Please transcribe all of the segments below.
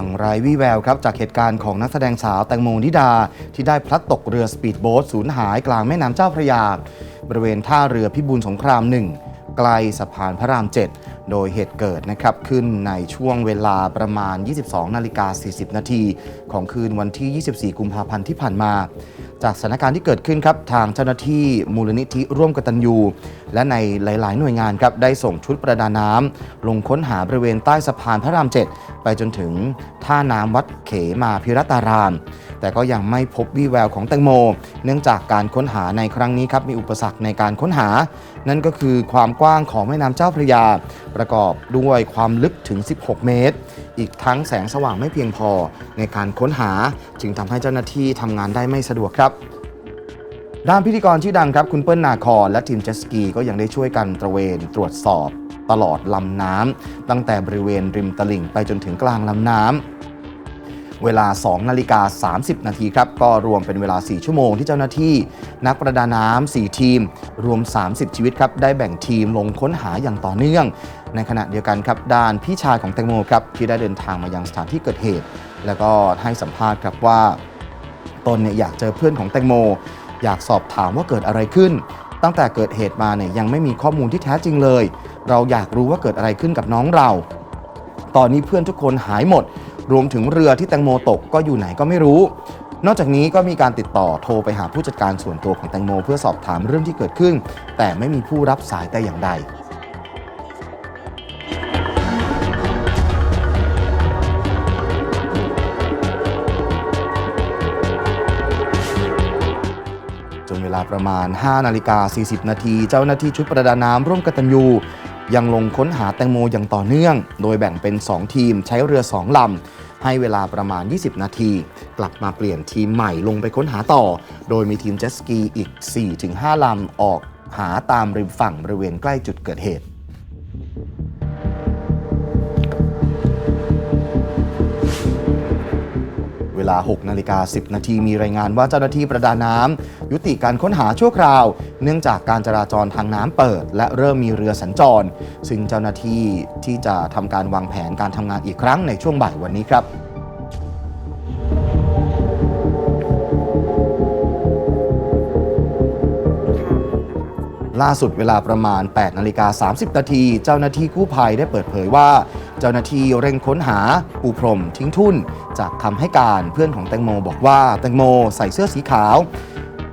อย่างไรวิแววครับจากเหตุการณ์ของนักแสดงสาวแตงโมนิดา ที่ได้พลัดตกเรือสปีดโบ๊ทสูญหายกลางแม่น้ำเจ้าพระยา บริเวณท่าเรือพิบูลสงครามหนึ่งใกล้สะพานพระราม 7 โดยเหตุเกิดนะครับขึ้นในช่วงเวลาประมาณ 22 นาฬิกา 40 นาทีของคืนวันที่ 24 กุมภาพันธ์ที่ผ่านมา จากสถานการณ์ที่เกิดขึ้นครับทางเจ้าหน้าที่มูลนิธิร่วมกตัญญูและในหลาย ๆ หน่วยงานครับได้ส่งชุดประดาน้ำลงค้นหาบริเวณใต้สะพานพระราม7ไปจนถึงท่าน้ำวัดเขมาพิรัตาราม แต่ก็ยังไม่พบวี่แววของแตงโม เนื่องจากการค้นหาในครั้งนี้ครับมีอุปสรรคในการค้นหา นั่นก็คือความกว้างของแม่น้ำเจ้าพระยา ประกอบด้วยความลึกถึง 16 เมตร อีกทั้งแสงสว่างไม่เพียงพอในการค้นหา จึงทำให้เจ้าหน้าที่ทำงานได้ไม่สะดวกครับด้านพิธีกรชื่อดังครับ คุณเปิ้ลนาคอนและทีมเจสกีก็ยังได้ช่วยกันตระเวนตรวจสอบตลอดลำน้ำตั้งแต่บริเวณริมตลิ่งไปจนถึงกลางลำน้ำเวลา 2 นาฬิกา 30 นาทีครับ ก็รวมเป็นเวลา 4 ชั่วโมงที่เจ้าหน้าที่ นักประดาน้ำ 4 ทีม รวม 30 ชีวิตครับ ได้แบ่งทีมลงค้นหาอย่างต่อเนื่อง ในขณะเดียวกันครับ ด้านพี่ชายของแตงโมครับ ที่ได้เดินทางมายังสถานที่เกิดเหตุ แล้วก็ให้สัมภาษณ์ครับว่า ตนเนี่ยอยากเจอเพื่อนของแตงโม อยากสอบถามว่าเกิดอะไรขึ้น ตั้งแต่เกิดเหตุมาเนี่ยยังไม่มีข้อมูลที่แท้จริงเลย เราอยากรู้ว่าเกิดอะไรขึ้นกับน้องเรา ตอนนี้เพื่อนทุกคนหายหมด รวมถึงเรือที่แตงโมตกก็อยู่ไหนก็ไม่รู้ นอกจากนี้ก็มีการติดต่อโทรไปหาผู้จัดการส่วนตัวของแตงโม เพื่อสอบถามเรื่องที่เกิดขึ้น แต่ไม่มีผู้รับสายแต่อย่างใด จนเวลาประมาณ 5 นาฬิกา 40 นาที เจ้าหน้าที่ชุดประดาน้ำร่วมกตัญญูยังลงค้นหาแตงโมอย่างต่อเนื่อง โดยแบ่งเป็น 2 ทีมใช้เรือ 2 ลำ ให้เวลาประมาณ 20 นาที กลับมาเปลี่ยนทีมใหม่ลงไปค้นหาต่อ โดยมีทีมเจ็ตสกีอีก 4-5 ลำออกหาตามริมฝั่งบริเวณใกล้จุดเกิดเหตุ ลา6นาฬิกา10 นาทีมีรายงานว่าเจ้าหน้าที่ประดาน้ำยุติการค้นหาชั่วคราว เนื่องจากการจราจรทางน้ำเปิด และเริ่มมีเรือสัญจร ซึ่งเจ้าหน้าที่ที่จะทำการวางแผนการทำงานอีกครั้งในช่วงบ่ายวันนี้ครับล่าสุดเวลาประมาณ 8 นาฬิกา 30 นาที เจ้าหน้าที่กู้ภัยได้เปิดเผยว่า เจ้าหน้าที่เร่งค้นหาปูพรมทิ้งทุ่น จากคำให้การเพื่อนของแตงโมบอกว่าแตงโมใส่เสื้อสีขาว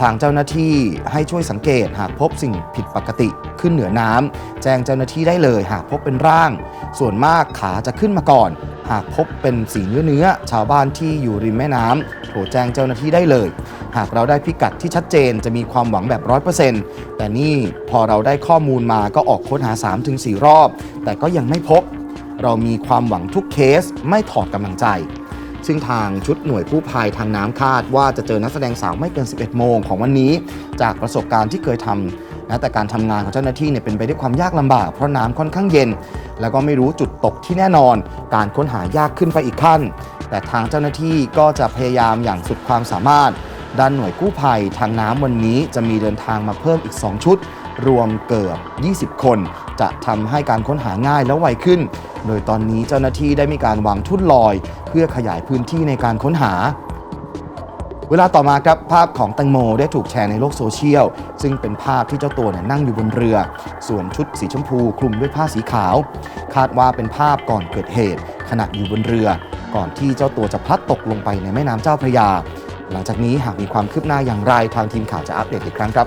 ทางเจ้าหน้าที่ให้ช่วยสังเกตหากพบสิ่งผิดปกติขึ้นเหนือน้ำแจ้งเจ้าหน้าที่ได้เลยหากพบเป็นร่าง ส่วนมากขาจะขึ้นมาก่อน หากพบเป็นสีเนื้อเนื้อชาวบ้านที่อยู่ริมแม่น้ำโทรแจ้งเจ้าหน้าที่ได้เลย หากเราได้พิกัดที่ชัดเจนจะมีความหวังแบบ100%แต่นี่พอเราได้ข้อมูลมาก็ออกค้นหา 3-4 รอบ แต่ก็ยังไม่พบ เรามีความหวังทุกเคสไม่ถอดกำลังใจ ซึ่งทางชุดหน่วยกู้ภัยทางน้ำคาดว่าจะเจอนักแสดงสาวไม่เกิน 11 โมงของวันนี้ จากประสบการณ์ที่เคยทำนะแต่การทำงานของเจ้าหน้าที่เนี่ยเป็นไปด้วยความยากลำบาก เพราะน้ำค่อนข้างเย็น แล้วก็ไม่รู้จุดตกที่แน่นอน การค้นหายากขึ้นไปอีกขั้น แต่ทางเจ้าหน้าที่ก็จะพยายามอย่างสุดความสามารถ ด้านหน่วยกู้ภัยทางน้ำวันนี้จะมีเดินทางมาเพิ่มอีก 2 ชุด รวมเกือบ 20 คน จะทำให้การค้นหาง่ายและไวขึ้น โดยตอนนี้เจ้าหน้าที่ได้มีการวางทุ่นลอย เพื่อขยายพื้นที่ในการค้นหา เวลาต่อมาครับภาพของแตงโมได้ถูกแชร์ในโลกโซเชียล ซึ่งเป็นภาพที่เจ้าตัวเนี่ยนั่งอยู่บนเรือสวมชุดสีชมพูคลุมด้วยผ้าสีขาว คาดว่าเป็นภาพก่อนเกิดเหตุ ขณะอยู่บนเรือ ก่อนที่เจ้าตัวจะพลัดตกลงไปในแม่น้ำเจ้าพระยา หลังจากนี้หากมีความคืบหน้าอย่างไรทางทีมข่าวจะอัปเดตอีกครั้งครับ